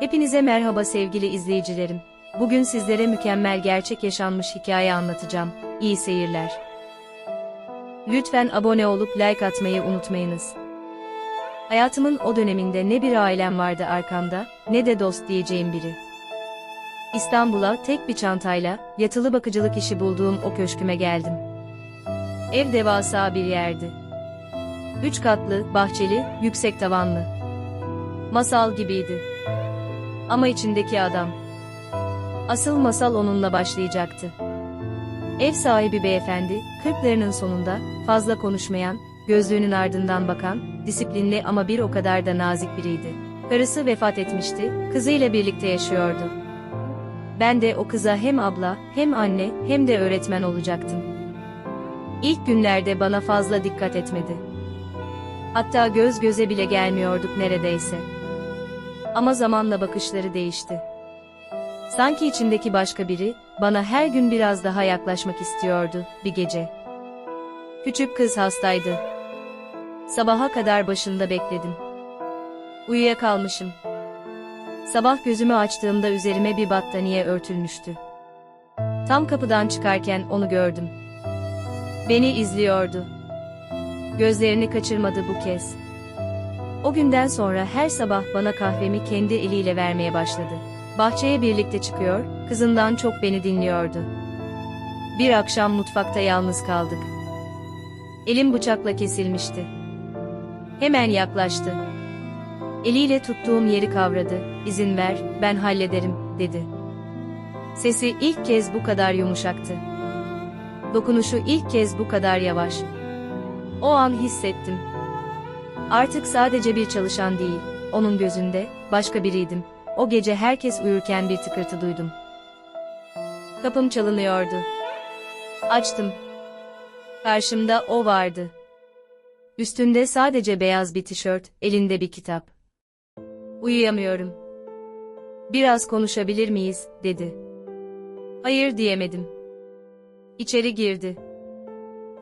Hepinize merhaba sevgili izleyicilerim. Bugün sizlere mükemmel gerçek yaşanmış hikaye anlatacağım. İyi seyirler. Lütfen abone olup like atmayı unutmayınız. Hayatımın o döneminde ne bir ailem vardı arkamda, ne de dost diyeceğim biri. İstanbul'a tek bir çantayla, yatılı bakıcılık işi bulduğum o köşküme geldim. Ev devasa bir yerdi. Üç katlı, bahçeli, yüksek tavanlı. Masal gibiydi. Ama içindeki adam. Asıl masal onunla başlayacaktı. Ev sahibi beyefendi, kırklarının sonunda, fazla konuşmayan, gözlüğünün ardından bakan, disiplinli ama bir o kadar da nazik biriydi. Karısı vefat etmişti, kızıyla birlikte yaşıyordu. Ben de o kıza hem abla, hem anne, hem de öğretmen olacaktım. İlk günlerde bana fazla dikkat etmedi. Hatta göz göze bile gelmiyorduk neredeyse. Ama zamanla bakışları değişti. Sanki içindeki başka biri, bana her gün biraz daha yaklaşmak istiyordu, bir gece. Küçük kız hastaydı. Sabaha kadar başında bekledim. Uyuyakalmışım. Sabah gözümü açtığımda üzerime bir battaniye örtülmüştü. Tam kapıdan çıkarken onu gördüm. Beni izliyordu. Gözlerini kaçırmadı bu kez. O günden sonra her sabah bana kahvemi kendi eliyle vermeye başladı. Bahçeye birlikte çıkıyor, kızından çok beni dinliyordu. Bir akşam mutfakta yalnız kaldık. Elim bıçakla kesilmişti. Hemen yaklaştı. Eliyle tuttuğum yeri kavradı. İzin ver, ben hallederim, dedi. Sesi ilk kez bu kadar yumuşaktı. Dokunuşu ilk kez bu kadar yavaş. O an hissettim. Artık sadece bir çalışan değil, onun gözünde, başka biriydim. O gece herkes uyurken bir tıkırtı duydum. Kapım çalınıyordu. Açtım. Karşımda o vardı. Üstünde sadece beyaz bir tişört, elinde bir kitap. Uyuyamıyorum. Biraz konuşabilir miyiz, dedi. Hayır diyemedim. İçeri girdi.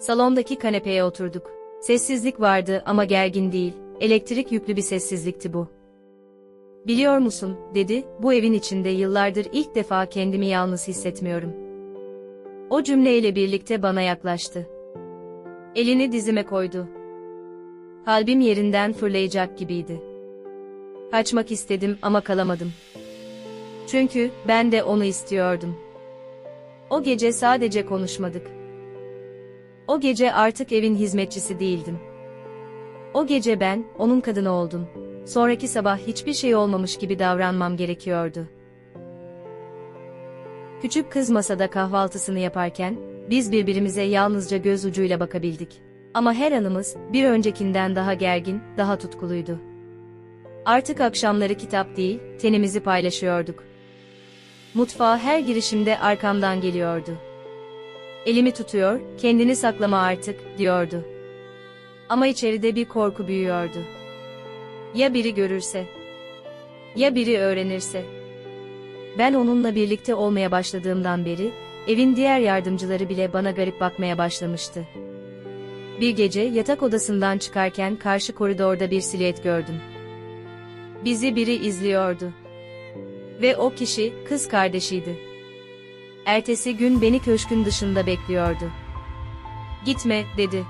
Salondaki kanepeye oturduk. Sessizlik vardı ama gergin değil, elektrik yüklü bir sessizlikti bu. Biliyor musun, dedi, bu evin içinde yıllardır ilk defa kendimi yalnız hissetmiyorum. O cümleyle birlikte bana yaklaştı. Elini dizime koydu. Kalbim yerinden fırlayacak gibiydi. Kaçmak istedim ama kalamadım. Çünkü ben de onu istiyordum. O gece sadece konuşmadık. O gece artık evin hizmetçisi değildim. O gece ben, onun kadını oldum. Sonraki sabah hiçbir şey olmamış gibi davranmam gerekiyordu. Küçük kız masada kahvaltısını yaparken, biz birbirimize yalnızca göz ucuyla bakabildik. Ama her anımız, bir öncekinden daha gergin, daha tutkuluydu. Artık akşamları kitap değil, tenimizi paylaşıyorduk. Mutfağa her girişimde arkamdan geliyordu. Elimi tutuyor, kendini saklama artık, diyordu. Ama içeride bir korku büyüyordu. Ya biri görürse? Ya biri öğrenirse? Ben onunla birlikte olmaya başladığımdan beri, evin diğer yardımcıları bile bana garip bakmaya başlamıştı. Bir gece yatak odasından çıkarken karşı koridorda bir silüet gördüm. Bizi biri izliyordu. Ve o kişi, kız kardeşiydi. Ertesi gün beni köşkün dışında bekliyordu. Gitme, dedi.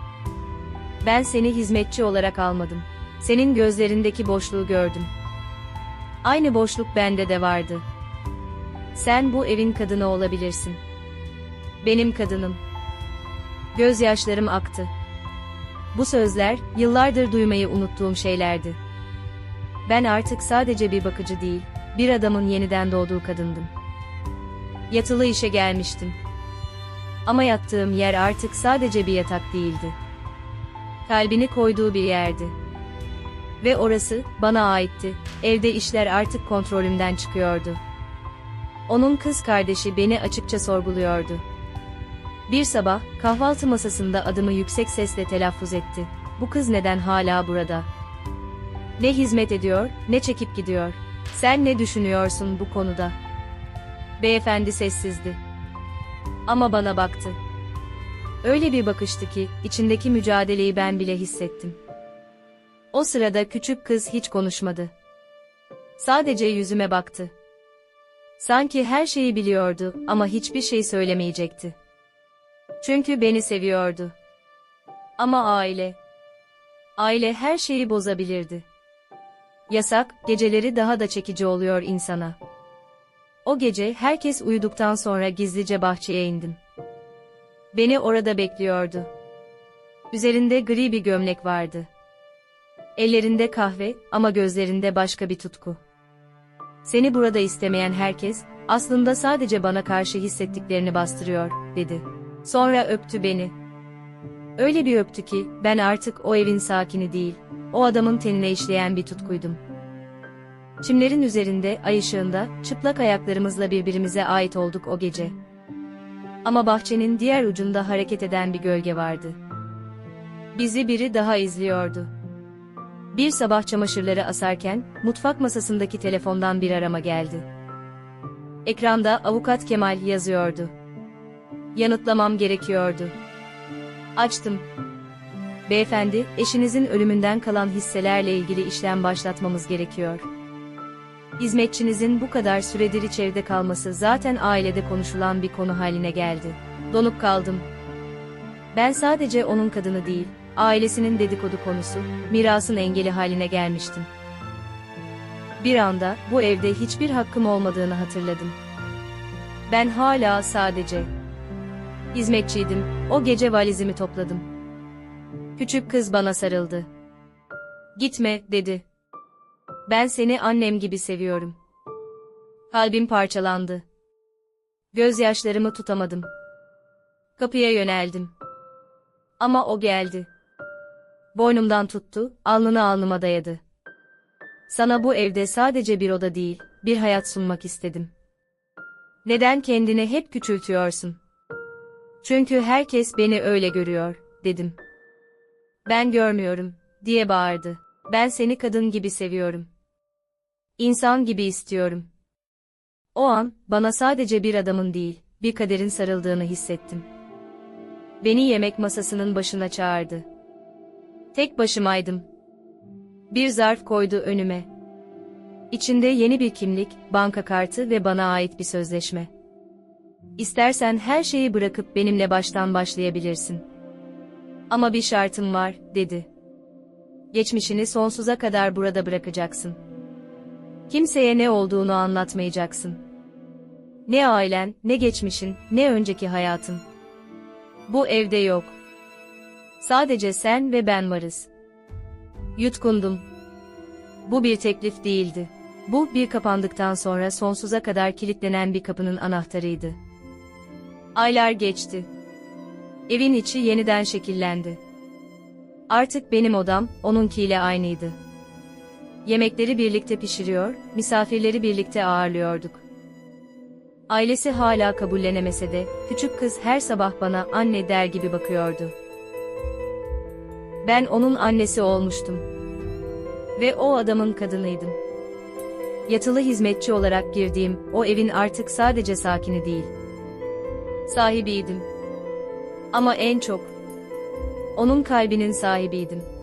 Ben seni hizmetçi olarak almadım. Senin gözlerindeki boşluğu gördüm. Aynı boşluk bende de vardı. Sen bu evin kadını olabilirsin. Benim kadınım. Gözyaşlarım aktı. Bu sözler, yıllardır duymayı unuttuğum şeylerdi. Ben artık sadece bir bakıcı değil, bir adamın yeniden doğduğu kadındım. Yatılı işe gelmiştim. Ama yattığım yer artık sadece bir yatak değildi. Kalbini koyduğu bir yerdi. Ve orası, bana aitti, evde işler artık kontrolümden çıkıyordu. Onun kız kardeşi beni açıkça sorguluyordu. Bir sabah, kahvaltı masasında adımı yüksek sesle telaffuz etti. Bu kız neden hala burada? Ne hizmet ediyor, ne çekip gidiyor. Sen ne düşünüyorsun bu konuda? Beyefendi sessizdi. Ama bana baktı. Öyle bir bakıştı ki, içindeki mücadeleyi ben bile hissettim. O sırada küçük kız hiç konuşmadı. Sadece yüzüme baktı. Sanki her şeyi biliyordu ama hiçbir şey söylemeyecekti. Çünkü beni seviyordu. Ama aile. Aile her şeyi bozabilirdi. Yasak, geceleri daha da çekici oluyor insana. O gece herkes uyuduktan sonra gizlice bahçeye indim. Beni orada bekliyordu. Üzerinde gri bir gömlek vardı. Ellerinde kahve ama gözlerinde başka bir tutku. Seni burada istemeyen herkes, aslında sadece bana karşı hissettiklerini bastırıyor, dedi. Sonra öptü beni. Öyle bir öptü ki, ben artık o evin sakini değil, o adamın tenine işleyen bir tutkuydum. Çimlerin üzerinde, ay ışığında, çıplak ayaklarımızla birbirimize ait olduk o gece. Ama bahçenin diğer ucunda hareket eden bir gölge vardı. Bizi biri daha izliyordu. Bir sabah çamaşırları asarken, mutfak masasındaki telefondan bir arama geldi. Ekranda Avukat Kemal yazıyordu. Yanıtlamam gerekiyordu. Açtım. Beyefendi, eşinizin ölümünden kalan hisselerle ilgili işlem başlatmamız gerekiyor. Hizmetçinizin bu kadar süredir içeride kalması zaten ailede konuşulan bir konu haline geldi. Donup kaldım. Ben sadece onun kadını değil, ailesinin dedikodu konusu, mirasın engeli haline gelmiştim. Bir anda, bu evde hiçbir hakkım olmadığını hatırladım. Ben hala sadece hizmetçiydim, o gece valizimi topladım. Küçük kız bana sarıldı. Gitme, dedi. Ben seni annem gibi seviyorum. Kalbim parçalandı. Gözyaşlarımı tutamadım. Kapıya yöneldim. Ama o geldi. Boynumdan tuttu, alnını alnıma dayadı. Sana bu evde sadece bir oda değil, bir hayat sunmak istedim. Neden kendini hep küçültüyorsun? Çünkü herkes beni öyle görüyor, dedim. Ben görmüyorum, diye bağırdı. Ben seni kadın gibi seviyorum. İnsan gibi istiyorum. O an, bana sadece bir adamın değil, bir kaderin sarıldığını hissettim. Beni yemek masasının başına çağırdı. Tek başımaydım. Bir zarf koydu önüme. İçinde yeni bir kimlik, banka kartı ve bana ait bir sözleşme. İstersen her şeyi bırakıp benimle baştan başlayabilirsin. Ama bir şartım var, dedi. Geçmişini sonsuza kadar burada bırakacaksın. Kimseye ne olduğunu anlatmayacaksın. Ne ailen, ne geçmişin, ne önceki hayatın. Bu evde yok. Sadece sen ve ben varız. Yutkundum. Bu bir teklif değildi. Bu bir kapandıktan sonra sonsuza kadar kilitlenen bir kapının anahtarıydı. Aylar geçti. Evin içi yeniden şekillendi. Artık benim odam onunkiyle aynıydı. Yemekleri birlikte pişiriyor, misafirleri birlikte ağırlıyorduk. Ailesi hala kabullenemese de, küçük kız her sabah bana anne der gibi bakıyordu. Ben onun annesi olmuştum. Ve o adamın kadınıydım. Yatılı hizmetçi olarak girdiğim o evin artık sadece sakini değil. Sahibiydim. Ama en çok onun kalbinin sahibiydim.